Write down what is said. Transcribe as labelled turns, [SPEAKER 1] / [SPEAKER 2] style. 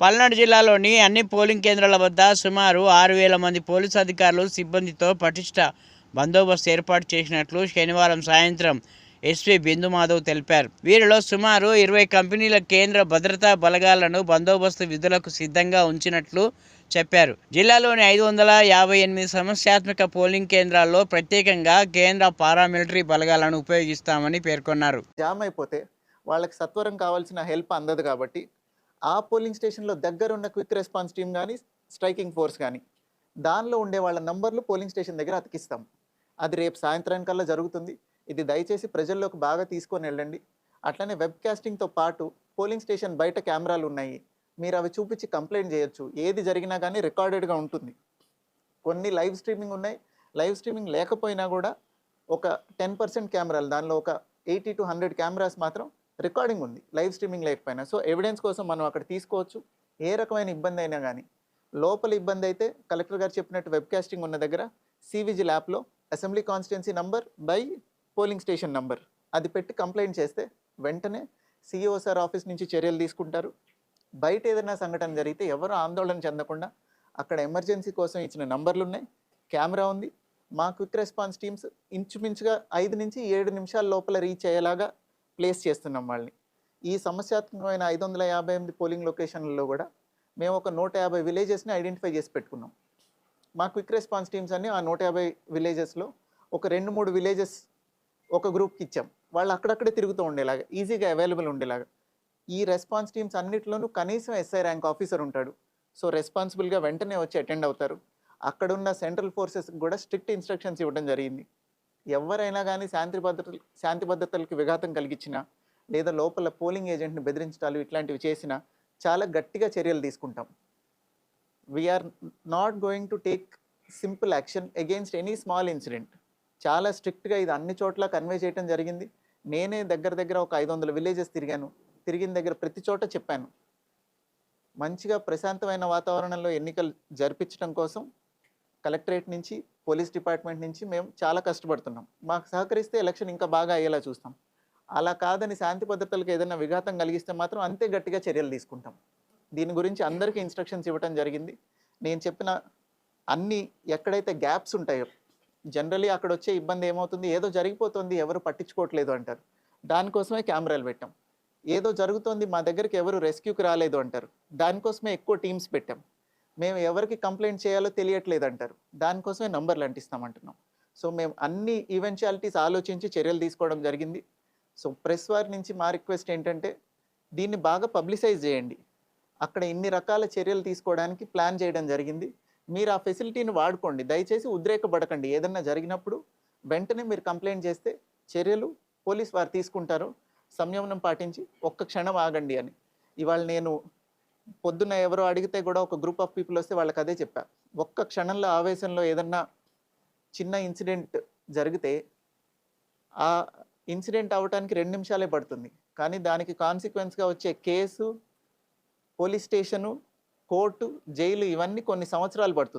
[SPEAKER 1] పల్నాడు జిల్లాలోని అన్ని పోలింగ్ కేంద్రాల వద్ద సుమారు ఆరు వేల మంది పోలీసు అధికారులు సిబ్బందితో పటిష్ట బందోబస్తు ఏర్పాటు చేసినట్లు శనివారం సాయంత్రం ఎస్పీ బిందు మాధవ్ తెలిపారు. వీరిలో సుమారు ఇరవై కంపెనీల కేంద్ర భద్రతా బలగాలను బందోబస్తు విధులకు సిద్ధంగా ఉంచినట్లు చెప్పారు. జిల్లాలోని ఐదు వందల యాభై ఎనిమిది సమస్యాత్మక పోలింగ్ కేంద్రాల్లో ప్రత్యేకంగా కేంద్ర పారామిలిటరీ బలగాలను ఉపయోగిస్తామని పేర్కొన్నారు.
[SPEAKER 2] జామ్ అయిపోతే వాళ్ళకి సత్వరం కావాల్సిన హెల్ప్ అందదు కాబట్టి ఆ పోలింగ్ స్టేషన్లో దగ్గర ఉన్న క్విక్ రెస్పాన్స్ టీం కానీ స్ట్రైకింగ్ ఫోర్స్ కానీ దానిలో ఉండే వాళ్ళ నంబర్లు పోలింగ్ స్టేషన్ దగ్గర అతికిస్తాం. అది రేపు సాయంత్రానికల్లా జరుగుతుంది. ఇది దయచేసి ప్రజల్లోకి బాగా తీసుకొని వెళ్ళండి. అట్లనే వెబ్ కాస్టింగ్తో పాటు పోలింగ్ స్టేషన్ బయట కెమెరాలు ఉన్నాయి. మీరు అవి చూపించి కంప్లైంట్ చేయొచ్చు. ఏది జరిగినా కానీ రికార్డెడ్గా ఉంటుంది. కొన్ని లైవ్ స్ట్రీమింగ్ ఉన్నాయి. లైవ్ స్ట్రీమింగ్ లేకపోయినా కూడా ఒక టెన్ పర్సెంట్ కెమెరాలు దానిలో ఒక ఎయిటీ టు హండ్రెడ్ కెమెరాస్ మాత్రం రికార్డింగ్ ఉంది లైవ్ స్ట్రీమింగ్ లేకపోయినా. సో ఎవిడెన్స్ కోసం మనం అక్కడ తీసుకోవచ్చు. ఏ రకమైన ఇబ్బంది అయినా కానీ లోపల ఇబ్బంది అయితే కలెక్టర్ గారు చెప్పినట్టు వెబ్కాస్టింగ్ ఉన్న దగ్గర సివిజి యాప్లో assembly constituency number by polling station number అది పెట్టి కంప్లైంట్ చేస్తే వెంటనే సిఇఓ సార్ ఆఫీస్ నుంచి చర్యలు తీసుకుంటారు. బయట ఏదైనా సంఘటన జరిగితే ఎవరు ఆందోళన చెందకుండా అక్కడ ఎమర్జెన్సీ కోసం ఇచ్చిన నంబర్లు ఉన్నాయి కెమెరా ఉంది. మా క్విక్ రెస్పాన్స్ టీమ్స్ ఇంచుమించుగా ఐదు నుంచి ఏడు నిమిషాల లోపల రీచ్ అయ్యేలాగా ప్లేస్ చేస్తున్నాం వాళ్ళని. ఈ సమస్యాత్మకమైన ఐదు వందల యాభై ఎనిమిది పోలింగ్ లొకేషన్లలో కూడా మేము ఒక నూట యాభై విలేజెస్ని ఐడెంటిఫై చేసి పెట్టుకున్నాం. మా క్విక్ రెస్పాన్స్ టీమ్స్ అన్ని ఆ నూట యాభై విలేజెస్లో ఒక రెండు మూడు విలేజెస్ ఒక గ్రూప్కి ఇచ్చాం. వాళ్ళు అక్కడక్కడే తిరుగుతూ ఉండేలాగా ఈజీగా అవైలబుల్ ఉండేలాగా. ఈ రెస్పాన్స్ టీమ్స్ అన్నిటిలోనూ కనీసం ఎస్ఐ ర్యాంక్ ఆఫీసర్ ఉంటాడు. సో రెస్పాన్సిబుల్గా వెంటనే వచ్చి అటెండ్ అవుతారు. అక్కడున్న సెంట్రల్ ఫోర్సెస్ కూడా స్ట్రిక్ట్ ఇన్స్ట్రక్షన్స్ ఇవ్వడం జరిగింది. ఎవరైనా కానీ శాంతి భద్రతలు శాంతి భద్రతలకు విఘాతం కలిగించినా లేదా లోపల పోలింగ్ ఏజెంట్ని బెదిరించడాలు ఇట్లాంటివి చేసినా చాలా గట్టిగా చర్యలు తీసుకుంటాం. We're not going to take simple action against any small incident చాలా స్ట్రిక్ట్గా ఇది అన్ని చోట్ల కన్వే చేయడం జరిగింది. నేనే దగ్గర దగ్గర ఒక ఐదు వందల విలేజెస్ తిరిగాను. తిరిగిన దగ్గర ప్రతి చోట చెప్పాను. మంచిగా ప్రశాంతమైన వాతావరణంలో ఎన్నికలు జరిపించడం కోసం కలెక్టరేట్ నుంచి పోలీస్ డిపార్ట్మెంట్ నుంచి మేము చాలా కష్టపడుతున్నాం. మాకు సహకరిస్తే ఎలక్షన్ ఇంకా బాగా అయ్యేలా చూస్తాం. అలా కాదని శాంతి భద్రతలకు ఏదైనా విఘాతం కలిగిస్తే మాత్రం అంతే గట్టిగా చర్యలు తీసుకుంటాం. దీని గురించి అందరికీ ఇన్స్ట్రక్షన్స్ ఇవ్వడం జరిగింది. నేను చెప్పిన అన్ని ఎక్కడైతే గ్యాప్స్ ఉంటాయో జనరలీ అక్కడ వచ్చే ఇబ్బంది ఏమవుతుంది? ఏదో జరిగిపోతుంది ఎవరు పట్టించుకోవట్లేదు అంటారు. దానికోసమే కెమెరాలు పెట్టాం. ఏదో జరుగుతోంది మా దగ్గరికి ఎవరు రెస్క్యూకి రాలేదు అంటారు. దానికోసమే ఎక్కువ టీమ్స్ పెట్టాం. మేము ఎవరికి కంప్లైంట్ చేయాలో తెలియట్లేదు అంటారు దానికోసమే నంబర్లు అంటిస్తామంటున్నాం. సో మేము అన్ని ఈవెన్చువాలిటీస్ ఆలోచించి చర్యలు తీసుకోవడం జరిగింది. సో ప్రెస్ వారి నుంచి మా రిక్వెస్ట్ ఏంటంటే దీన్ని బాగా పబ్లిసైజ్ చేయండి. అక్కడ ఇన్ని రకాల చర్యలు తీసుకోవడానికి ప్లాన్ చేయడం జరిగింది. మీరు ఆ ఫెసిలిటీని వాడుకోండి. దయచేసి ఉద్రేకపడకండి. ఏదన్నా జరిగినప్పుడు వెంటనే మీరు కంప్లైంట్ చేస్తే చర్యలు పోలీస్ వారు తీసుకుంటారు. సంయమనం పాటించి ఒక్క క్షణం ఆగండి అని. ఇవాళ నేను పొద్దున్న ఎవరో అడిగితే కూడా ఒక గ్రూప్ ఆఫ్ పీపుల్ వస్తే వాళ్ళకి అదే చెప్పా. ఒక్క క్షణంలో ఆవేశంలో ఏదన్నా చిన్న ఇన్సిడెంట్ జరిగితే ఆ ఇన్సిడెంట్ అవడానికి రెండు నిమిషాలే పడుతుంది. కానీ దానికి కాన్సిక్వెన్స్గా వచ్చే case police station court jail ఇవన్నీ కొన్ని సంవత్సరాలు పడుతుంది.